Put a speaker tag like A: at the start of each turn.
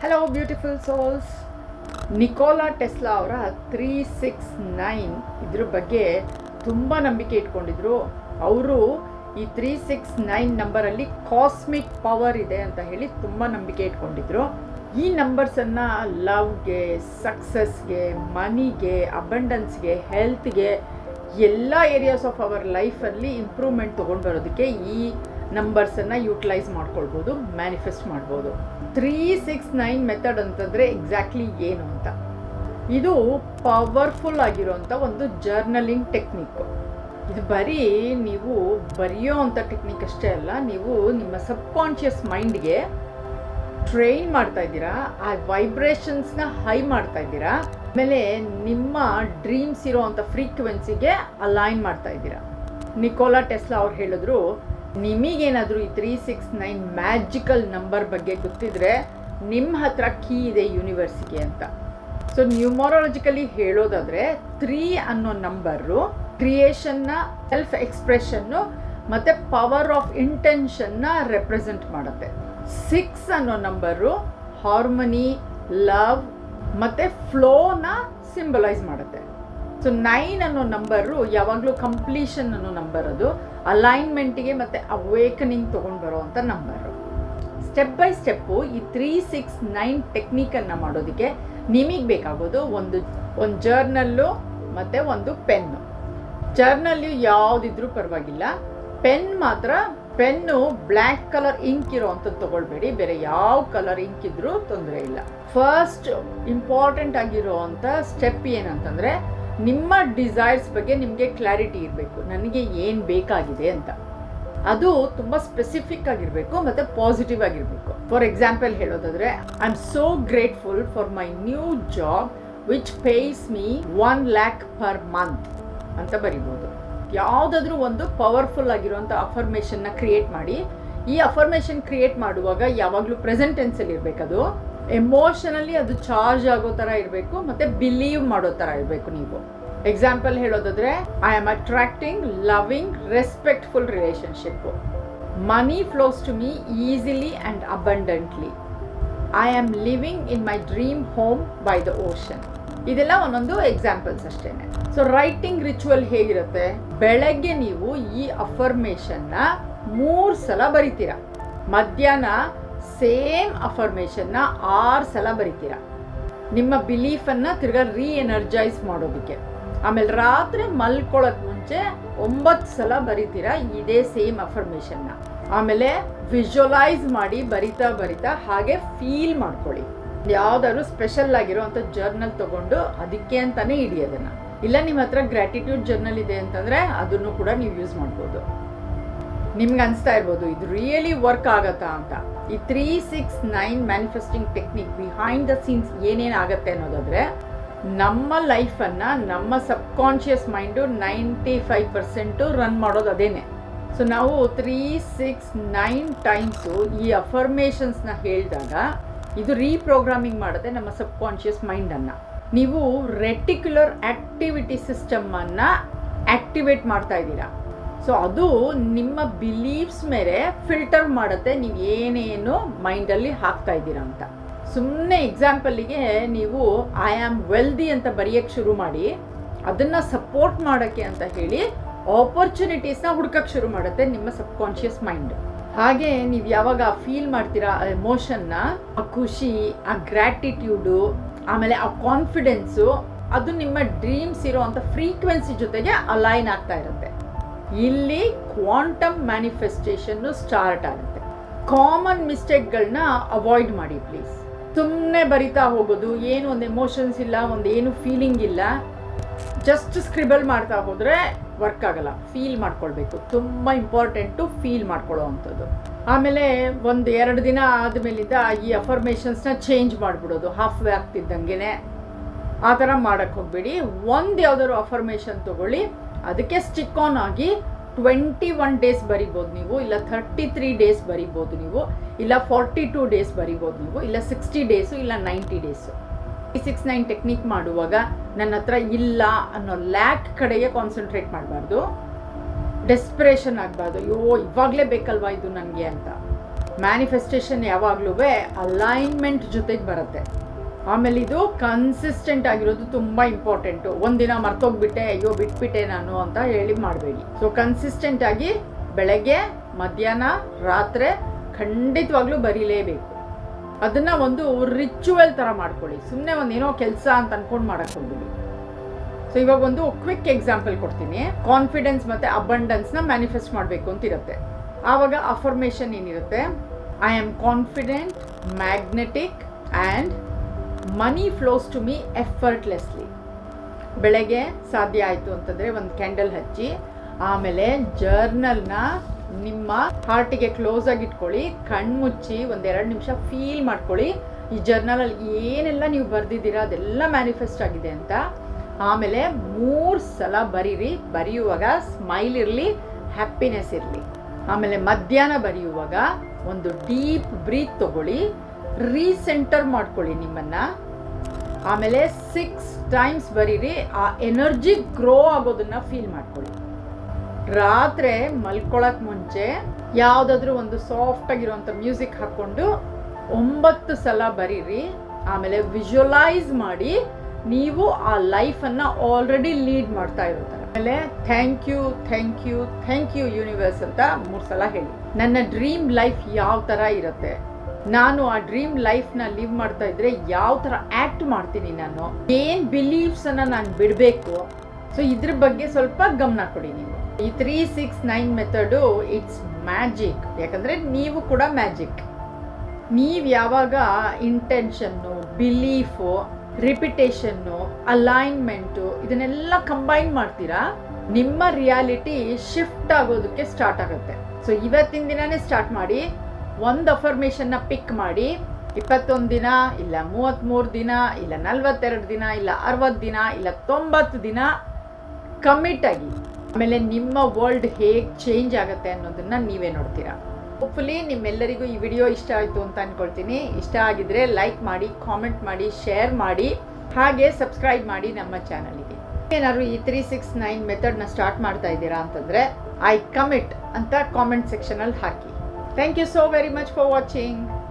A: Hello beautiful souls Nikola Tesla ಅವರ three six nine ಇದ್ರ ಬಗ್ಗೆ ತುಂಬ ನಂಬಿಕೆ ಇಟ್ಕೊಂಡಿದ್ರು. ಅವರು ಈ ತ್ರೀ ಸಿಕ್ಸ್ ನೈನ್ ನಂಬರಲ್ಲಿ ಕಾಸ್ಮಿಕ್ ಪವರ್ ಇದೆ ಅಂತ ಹೇಳಿ ತುಂಬ ನಂಬಿಕೆ ಇಟ್ಕೊಂಡಿದ್ರು. ಈ ನಂಬರ್ಸನ್ನು ಲವ್ಗೆ ಸಕ್ಸಸ್ಗೆ ಮನಿಗೆ ಅಬಂಡನ್ಸ್ಗೆ ಹೆಲ್ತ್ಗೆ ಎಲ್ಲ ಏರಿಯಾಸ್ ಆಫ್ ಅವರ್ ಲೈಫಲ್ಲಿ ಇಂಪ್ರೂವ್ಮೆಂಟ್ ತೊಗೊಂಡು ಬರೋದಕ್ಕೆ ಈ ನಂಬರ್ಸನ್ನು ಯೂಟಿಲೈಸ್ ಮಾಡ್ಕೊಳ್ಬೋದು ಮ್ಯಾನಿಫೆಸ್ಟ್ ಮಾಡ್ಬೋದು. ತ್ರೀ ಸಿಕ್ಸ್ ನೈನ್ ಮೆಥಡ್ ಅಂತಂದರೆ ಎಕ್ಸಾಕ್ಟ್ಲಿ ಏನು ಅಂತ. ಇದು ಪವರ್ಫುಲ್ ಆಗಿರೋಂಥ ಒಂದು ಜರ್ನಲಿಂಗ್ ಟೆಕ್ನಿಕ್ ಇದು ಬರೀ ನೀವು ಬರೆಯೋ ಅಂಥ ಟೆಕ್ನಿಕ್ ಅಷ್ಟೇ ಅಲ್ಲ, ನೀವು ನಿಮ್ಮ ಸಬ್ಕಾನ್ಷಿಯಸ್ ಮೈಂಡ್ಗೆ ಟ್ರೈನ್ ಮಾಡ್ತಾ ಇದ್ದೀರಾ, ಆ ವೈಬ್ರೇಷನ್ಸ್ನ ಹೈ ಮಾಡ್ತಾ ಇದ್ದೀರಾ, ಆಮೇಲೆ ನಿಮ್ಮ ಡ್ರೀಮ್ಸ್ ಇರೋವಂಥ ಫ್ರೀಕ್ವೆನ್ಸಿಗೆ ಅಲೈನ್ ಮಾಡ್ತಾ ಇದ್ದೀರಾ. ನಿಕೋಲಾ ಟೆಸ್ಲಾ ಅವ್ರು ಹೇಳಿದ್ರು ನಿಮಗೇನಾದರೂ ಈ three six nine magical number ಬಗ್ಗೆ ಗೊತ್ತಿದ್ರೆ ನಿಮ್ಮ ಹತ್ರ ಕೀ ಇದೆ ಯೂನಿವರ್ಸಿಗೆ ಅಂತ. ಸೊ ನ್ಯೂಮರಾಲಜಿಕಲಿ ಹೇಳೋದಾದರೆ ತ್ರೀ ಅನ್ನೋ ನಂಬರು ಕ್ರಿಯೇಷನ್ನ ಸೆಲ್ಫ್ ಎಕ್ಸ್ಪ್ರೆಷನ್ನು ಮತ್ತು ಪವರ್ ಆಫ್ ಇಂಟೆನ್ಷನ್ನ ರೆಪ್ರೆಸೆಂಟ್ ಮಾಡುತ್ತೆ. ಸಿಕ್ಸ್ ಅನ್ನೋ ನಂಬರು ಹಾರ್ಮನಿ ಲವ್ ಮತ್ತು ಫ್ಲೋನ ಸಿಂಬಲೈಸ್ ಮಾಡುತ್ತೆ. ಸೊ ನೈನ್ ಅನ್ನೋ ನಂಬರು ಯಾವಾಗಲೂ ಕಂಪ್ಲೀಷನ್ ಅನ್ನೋ ನಂಬರ್ ಅದು. ಅಲೈನ್ಮೆಂಟಿಗೆ ಮತ್ತು ಅವೇಕನಿಂಗ್ ತೊಗೊಂಡು ಬರೋವಂಥ ನಂಬರು ಸ್ಟೆಪ್ ಬೈ ಸ್ಟೆಪ್ಪು ಈ ತ್ರೀ ಸಿಕ್ಸ್ ನೈನ್ ಟೆಕ್ನಿಕನ್ನು ಮಾಡೋದಕ್ಕೆ ನಿಮಗೆ ಬೇಕಾಗೋದು ಒಂದು ಒಂದು ಜರ್ನಲ್ಲು ಮತ್ತು ಒಂದು ಪೆನ್ನು ಜರ್ನಲ್ಲು ಯಾವುದಿದ್ರೂ ಪರವಾಗಿಲ್ಲ. ಪೆನ್ ಮಾತ್ರ ಪೆನ್ನು ಬ್ಲ್ಯಾಕ್ ಕಲರ್ ಇಂಕ್ ಇರೋ ಅಂಥದ್ದು ತೊಗೊಳ್ಬೇಡಿ. ಬೇರೆ ಯಾವ ಕಲರ್ ಇಂಕ್ ಇದ್ರೂ ತೊಂದರೆ ಇಲ್ಲ. ಫಸ್ಟ್ ಇಂಪಾರ್ಟೆಂಟ್ ಆಗಿರೋ ಅಂಥ ಸ್ಟೆಪ್ ಏನಂತಂದರೆ ನಿಮ್ಮ ಡಿಸೈರ್ಸ್ ಬಗ್ಗೆ ನಿಮಗೆ ಕ್ಲಾರಿಟಿ ಇರಬೇಕು. ನನಗೆ ಏನು ಬೇಕಾಗಿದೆ ಅಂತ. ಅದು ತುಂಬ ಸ್ಪೆಸಿಫಿಕ್ ಆಗಿರಬೇಕು ಮತ್ತು ಪಾಸಿಟಿವ್ ಆಗಿರಬೇಕು. ಫಾರ್ ಎಕ್ಸಾಂಪಲ್ ಹೇಳೋದಾದರೆ I am so grateful for my new job which pays me one lakh per month ಅಂತ ಬರಿಬೋದು. ಯಾವುದಾದ್ರೂ ಒಂದು ಪವರ್ಫುಲ್ ಆಗಿರುವಂಥ ಅಫರ್ಮೇಷನ್ನ ಕ್ರಿಯೇಟ್ ಮಾಡಿ, ಈ ಅಫರ್ಮೇಷನ್ ಕ್ರಿಯೇಟ್ ಮಾಡುವಾಗ ಯಾವಾಗಲೂ ಪ್ರೆಸೆಂಟ್ ಟೆನ್ಸಲ್ಲಿ ಇರಬೇಕದು. ಎಮೋಷನಲಿ ಅದು ಚಾರ್ಜ್ ಆಗೋ ಥರ ಇರಬೇಕು, ಮತ್ತು ಬಿಲೀವ್ ಮಾಡೋ ಥರ ಇರಬೇಕು ನೀವು. ಎಕ್ಸಾಂಪಲ್ ಹೇಳೋದಾದ್ರೆ I am attracting loving respectful relationship money flows to me easily and abundantly I am living in my dream home by the ocean ಇದೆಲ್ಲ ಒಂದೊಂದು ಎಕ್ಸಾಂಪಲ್ಸ್ ಅಷ್ಟೇ ಸೊ ರೈಟಿಂಗ್ ರಿಚುವಲ್ ಹೇಗಿರುತ್ತೆ? ಬೆಳಗ್ಗೆ ನೀವು ಈ ಅಫರ್ಮೇಷನ್ನ ಮೂರು ಸಲ ಬರಿತೀರ. ಮಧ್ಯಾಹ್ನ ಸೇಮ್ ಅಫರ್ಮೇಷನ್ನ ಆರು ಸಲ ಬರಿತೀರ? ನಿಮ್ಮ ಬಿಲೀಫನ್ನು ತಿರ್ಗಾ ರೀ ಎನರ್ಜೈಸ್ ಮಾಡೋದಕ್ಕೆ. ಆಮೇಲೆ ರಾತ್ರಿ ಮಲ್ಕೊಳ್ಳೋಕೆ ಮುಂಚೆ ಒಂಬತ್ತು ಸಲ ಬರಿತೀರ ಇದೇ ಸೇಮ್ ಅಫರ್ಮೇಷನ್ನ. ಆಮೇಲೆ ವಿಜುವಲೈಸ್ ಮಾಡಿ ಬರಿತಾ ಬರಿತಾ ಹಾಗೆ ಫೀಲ್ ಮಾಡ್ಕೊಳ್ಳಿ. ಯಾವ್ದಾದ್ರು ಸ್ಪೆಷಲ್ ಆಗಿರೋವಂಥ ಜರ್ನಲ್ ತಗೊಂಡು ಅದಕ್ಕೆ ಅಂತಾನೆ ಇಡಿ ಅದನ್ನು. ಇಲ್ಲ ನಿಮ್ಮ ಹತ್ರ ಗ್ರ್ಯಾಟಿಟ್ಯೂಡ್ ಜರ್ನಲ್ ಇದೆ ಅಂತಂದರೆ ಅದನ್ನು ಕೂಡ ನೀವು ಯೂಸ್ ಮಾಡ್ಬೋದು. ನಿಮ್ಗೆ ಅನಿಸ್ತಾ ಇರ್ಬೋದು, ಇದು ರಿಯಲಿ ವರ್ಕ್ ಆಗತ್ತಾ ಅಂತ. ಈ three six nine manifesting technique behind the scenes ಏನೇನು ಆಗುತ್ತೆ ಅನ್ನೋದಾದರೆ, ನಮ್ಮ ಲೈಫನ್ನು ನಮ್ಮ subconscious mind ninety five percent run ಮಾಡೋದು ಅದೇನೆ. ಸೊ ನಾವು ತ್ರೀ ಸಿಕ್ಸ್ ನೈನ್ ಟೈಮ್ಸು ಈ ಅಫರ್ಮೇಷನ್ಸ್ನ ಹೇಳಿದಾಗ ಇದು ರೀಪ್ರೋಗ್ರಾಮಿಂಗ್ ಮಾಡುತ್ತೆ ನಮ್ಮ ಸಬ್ಕಾನ್ಷಿಯಸ್ ಮೈಂಡನ್ನು ನೀವು ರೆಟಿಕ್ಯುಲರ್ ಆಕ್ಟಿವಿಟಿ ಸಿಸ್ಟಮನ್ನು ಆಕ್ಟಿವೇಟ್ ಮಾಡ್ತಾ ಇದ್ದೀರಾ. ಸೊ ಅದು ನಿಮ್ಮ ಬಿಲೀಫ್ಸ್ ಮೇಲೆ ಫಿಲ್ಟರ್ ಮಾಡುತ್ತೆ. ನೀವು ಏನೇನು ಮೈಂಡಲ್ಲಿ ಹಾಕ್ತಾ ಇದ್ದೀರ ಅಂತ. ಸುಮ್ಮನೆ ಎಕ್ಸಾಂಪಲ್ಲಿಗೆ ನೀವು ಐ ಆಮ್ ವೆಲ್ದಿ ಅಂತ ಬರೆಯೋಕ್ಕೆ ಶುರು ಮಾಡಿ, ಅದನ್ನು ಸಪೋರ್ಟ್ ಮಾಡೋಕ್ಕೆ ಅಂತ ಹೇಳಿ ಆಪರ್ಚುನಿಟೀಸ್ನ ಹುಡ್ಕಕ್ಕೆ ಶುರು ಮಾಡುತ್ತೆ ನಿಮ್ಮ ಸಬ್ಕಾನ್ಷಿಯಸ್ ಮೈಂಡ್ ಹಾಗೆ ನೀವು ಯಾವಾಗ ಫೀಲ್ ಮಾಡ್ತೀರಾ ಆ ಎಮೋಷನ್ನ ಆ ಖುಷಿ, ಆ ಗ್ರ್ಯಾಟಿಟ್ಯೂಡು ಆಮೇಲೆ ಆ ಕಾನ್ಫಿಡೆನ್ಸು ಅದು ನಿಮ್ಮ ಡ್ರೀಮ್ಸ್ ಇರೋವಂಥ ಫ್ರೀಕ್ವೆನ್ಸಿ ಜೊತೆಗೆ ಅಲೈನ್ ಆಗ್ತಾ ಇರುತ್ತೆ. ಇಲ್ಲಿ ಕ್ವಾಂಟಮ್ ಮ್ಯಾನಿಫೆಸ್ಟೇಷನ್ನು ಸ್ಟಾರ್ಟ್ ಆಗುತ್ತೆ. ಕಾಮನ್ ಮಿಸ್ಟೇಕ್ಗಳನ್ನ ಅವಾಯ್ಡ್ ಮಾಡಿ ಪ್ಲೀಸ್. ಸುಮ್ಮನೆ ಬರಿತಾ ಹೋಗೋದು, ಏನು ಒಂದು ಎಮೋಷನ್ಸ್ ಇಲ್ಲ, ಒಂದು ಏನು ಫೀಲಿಂಗ್ ಇಲ್ಲ. ಜಸ್ಟ್ ಸ್ಕ್ರಿಬಲ್ ಮಾಡ್ತಾ ಹೋದರೆ ವರ್ಕ್ ಆಗಲ್ಲ. ಫೀಲ್ ಮಾಡ್ಕೊಳ್ಬೇಕು. ತುಂಬ ಇಂಪಾರ್ಟೆಂಟು ಫೀಲ್ ಮಾಡ್ಕೊಳ್ಳೋ ಅಂಥದ್ದು. ಆಮೇಲೆ ಒಂದು ಎರಡು ದಿನ ಆದಮೇಲಿಂದ ಈ ಅಫರ್ಮೇಷನ್ಸ್ನ ಚೇಂಜ್ ಮಾಡಿಬಿಡೋದು. ಹಾಫ್ ವೇ ಆಗ್ತಿದ್ದಂಗೆ ಆ ಥರ ಮಾಡೋಕ್ಕೆ ಹೋಗಬೇಡಿ. ಒಂದು ಯಾವುದಾದ್ರು ಅಫರ್ಮೇಷನ್ ತೊಗೊಳ್ಳಿ. ಅದಕ್ಕೆ ಸ್ಟಿಕ್ ಆನ್ ಆಗಿ ಟ್ವೆಂಟಿ ಒನ್ ಡೇಸ್ ಬರಿಬೋದು ನೀವು, ಇಲ್ಲ ಥರ್ಟಿ ತ್ರೀ ಡೇಸ್ ಬರಿಬೋದು ನೀವು, ಇಲ್ಲ ಫಾರ್ಟಿ ಟೂ ಡೇಸ್ ಬರಿಬೋದು ನೀವು, ಇಲ್ಲ ಸಿಕ್ಸ್ಟಿ ಡೇಸು ಇಲ್ಲ ninety days six nine technique ಮಾಡುವಾಗ ನನ್ನ ಹತ್ರ ಇಲ್ಲ ಅನ್ನೋ ಲ್ಯಾಕ್ ಕಡೆಗೆ ಕಾನ್ಸಂಟ್ರೇಟ್ ಮಾಡಬಾರ್ದು. ಡೆಸ್ಪಿರೇಷನ್ ಆಗಬಾರ್ದು. ಅಯ್ಯೋ, ಇವಾಗಲೇ ಬೇಕಲ್ವಾ ಇದು ನನಗೆ ಅಂತ. ಮ್ಯಾನಿಫೆಸ್ಟೇಷನ್ ಯಾವಾಗಲೂ ಅಲೈನ್ಮೆಂಟ್ ಜೊತೆಗೆ ಬರುತ್ತೆ. ಆಮೇಲೆ ಇದು ಕನ್ಸಿಸ್ಟೆಂಟ್ ಆಗಿರೋದು ತುಂಬ ಇಂಪಾರ್ಟೆಂಟು ಒಂದಿನ ಮರ್ತೋಗ್ಬಿಟ್ಟೆ, ಅಯ್ಯೋ ಬಿಟ್ಬಿಟ್ಟೆ ನಾನು ಅಂತ ಹೇಳಿ ಮಾಡಬೇಡಿ. ಸೊ ಕನ್ಸಿಸ್ಟೆಂಟ್ ಆಗಿ ಬೆಳಗ್ಗೆ, ಮಧ್ಯಾಹ್ನ, ರಾತ್ರಿ ಖಂಡಿತವಾಗ್ಲೂ ಬರೀಲೇಬೇಕು. ಅದನ್ನ ಒಂದು ರಿಚುವಲ್ ಥರ ಮಾಡ್ಕೊಳ್ಳಿ. ಸುಮ್ಮನೆ ಒಂದು ಏನೋ ಕೆಲಸ ಅಂತ ಅನ್ಕೊಂಡು ಮಾಡಕ್ ಹೋಗ್ಬಿಡಿ. ಸೊ ಇವಾಗ ಒಂದು ಕ್ವಿಕ್ ಎಕ್ಸಾಂಪಲ್ ಕೊಡ್ತೀನಿ. ಕಾನ್ಫಿಡೆನ್ಸ್ ಮತ್ತೆ ಅಬಂಡೆನ್ಸ್ನ ಮ್ಯಾನಿಫೆಸ್ಟ್ ಮಾಡಬೇಕು ಅಂತ ಇರುತ್ತೆ. ಆವಾಗ ಅಫರ್ಮೇಷನ್ ಏನಿರುತ್ತೆ? I am confident magnetic and money flows to me effortlessly ಬೆಳಗ್ಗೆ ಸಾಧ್ಯ ಆಯಿತು ಅಂತಂದರೆ ಒಂದು ಕ್ಯಾಂಡಲ್ ಹಚ್ಚಿ, ಆಮೇಲೆ ಜರ್ನಲ್ನ ನಿಮ್ಮ ಹಾರ್ಟಿಗೆ ಕ್ಲೋಸ್ ಆಗಿ ಇಟ್ಕೊಳ್ಳಿ ಕಣ್ಮುಚ್ಚಿ ಒಂದೆರಡು ನಿಮಿಷ ಫೀಲ್ ಮಾಡ್ಕೊಳ್ಳಿ. ಈ ಜರ್ನಲಲ್ಲಿ ಏನೆಲ್ಲ ನೀವು ಬರೆದಿದ್ದೀರಾ ಅದೆಲ್ಲ ಮ್ಯಾನಿಫೆಸ್ಟ್ ಆಗಿದೆ ಅಂತ. ಆಮೇಲೆ ಮೂರು ಸಲ ಬರೀರಿ, ಬರೆಯುವಾಗ ಸ್ಮೈಲ್ ಇರಲಿ ಹ್ಯಾಪಿನೆಸ್ ಇರಲಿ. ಆಮೇಲೆ ಮಧ್ಯಾಹ್ನ ಬರೆಯುವಾಗ ಒಂದು ಡೀಪ್ ಬ್ರೀತ್ ತಗೊಳ್ಳಿ. ರೀಸೆಂಟರ್ ಮಾಡ್ಕೊಳ್ಳಿ ನಿಮ್ಮನ್ನು. ಆಮೇಲೆ ಸಿಕ್ಸ್ ಟೈಮ್ಸ್ ಬರೀರಿ. ಆ ಎನರ್ಜಿ ಗ್ರೋ ಆಗೋದನ್ನ ಫೀಲ್ ಮಾಡ್ಕೊಳ್ಳಿ. ರಾತ್ರಿ ಮಲ್ಕೊಳಕ್ ಮುಂಚೆ ಯಾವುದಾದ್ರೂ ಒಂದು ಸಾಫ್ಟ್ ಆಗಿರುವಂಥ ಮ್ಯೂಸಿಕ್ ಹಾಕ್ಕೊಂಡು ಒಂಬತ್ತು ಸಲ ಬರೀರಿ. ಆಮೇಲೆ ವಿಜುವಲೈಸ್ ಮಾಡಿ ನೀವು ಆ ಲೈಫನ್ನು ಆಲ್ರೆಡಿ ಲೀಡ್ ಮಾಡ್ತಾ ಇರ್ತಾರೆ ಆಮೇಲೆ thank you thank you thank you universe ಅಂತ ಮೂರು ಸಲ ಹೇಳಿ. ನನ್ನ ಡ್ರೀಮ್ ಲೈಫ್ ಯಾವ ಥರ ಇರುತ್ತೆ? ನಾನು ಆ ಡ್ರೀಮ್ ಲೈಫ್ನ ಲಿವ್ ಮಾಡ್ತಾ ಇದ್ರೆ ಯಾವ ಥರ ಆ್ಯಕ್ಟ್ ಮಾಡ್ತೀನಿ ನಾನು? ಏನು ಬಿಲೀಫ್ಸನ್ನು ನಾನು ಬಿಡಬೇಕು? ಸೊ ಇದ್ರ ಬಗ್ಗೆ ಸ್ವಲ್ಪ ಗಮನ ಕೊಡಿ ನೀವು. ಈ three six nine method it's magic ಯಾಕಂದರೆ ನೀವು ಕೂಡ ಮ್ಯಾಜಿಕ್ ನೀವು ಯಾವಾಗ ಇಂಟೆನ್ಷನ್ನು ಬಿಲೀಫು ರಿಪಿಟೇಷನ್ನು ಅಲೈನ್ಮೆಂಟು ಇದನ್ನೆಲ್ಲ ಕಂಬೈನ್ ಮಾಡ್ತೀರಾ? ನಿಮ್ಮ ರಿಯಾಲಿಟಿ ಶಿಫ್ಟ್ ಆಗೋದಕ್ಕೆ ಸ್ಟಾರ್ಟ್ ಆಗುತ್ತೆ. ಸೊ ಇವತ್ತಿನ ದಿನನೇ ಸ್ಟಾರ್ಟ್ ಮಾಡಿ. ಒಂದು ಅಫರ್ಮೇಷನ್ನ ಪಿಕ್ ಮಾಡಿ, ಇಪ್ಪತ್ತೊಂದು ದಿನ ಇಲ್ಲ ಮೂವತ್ತ್ಮೂರು ದಿನ ಇಲ್ಲ ನಲ್ವತ್ತೆರಡು ದಿನ ಇಲ್ಲ ಅರವತ್ತು ದಿನ ಇಲ್ಲ ತೊಂಬತ್ತು ದಿನ ಕಮಿಟ್ ಆಗಿ. ಆಮೇಲೆ ನಿಮ್ಮ ವರ್ಲ್ಡ್ ಹೇಗೆ ಚೇಂಜ್ ಆಗುತ್ತೆ ಅನ್ನೋದನ್ನು ನೀವೇ ನೋಡ್ತೀರಾ. ಹೋಪ್ಫುಲಿ ನಿಮ್ಮೆಲ್ಲರಿಗೂ ಈ ವಿಡಿಯೋ ಇಷ್ಟ ಆಯಿತು ಅಂತ ಅಂದ್ಕೊಳ್ತೀನಿ ಇಷ್ಟ ಆಗಿದ್ರೆ ಲೈಕ್ ಮಾಡಿ ಕಾಮೆಂಟ್ ಮಾಡಿ ಶೇರ್ ಮಾಡಿ. ಹಾಗೆ ಸಬ್ಸ್ಕ್ರೈಬ್ ಮಾಡಿ ನಮ್ಮ ಚಾನಲಿಗೆ ಏನಾದ್ರು ಈ ತ್ರೀ ಸಿಕ್ಸ್ ನೈನ್ ಮೆಥಡ್ನ ಸ್ಟಾರ್ಟ್ ಮಾಡ್ತಾ ಇದ್ದೀರಾ ಅಂತಂದರೆ ಐ ಕಮಿಟ್ ಅಂತ ಕಾಮೆಂಟ್ ಸೆಕ್ಷನಲ್ಲಿ ಹಾಕಿ. Thank you so very much for watching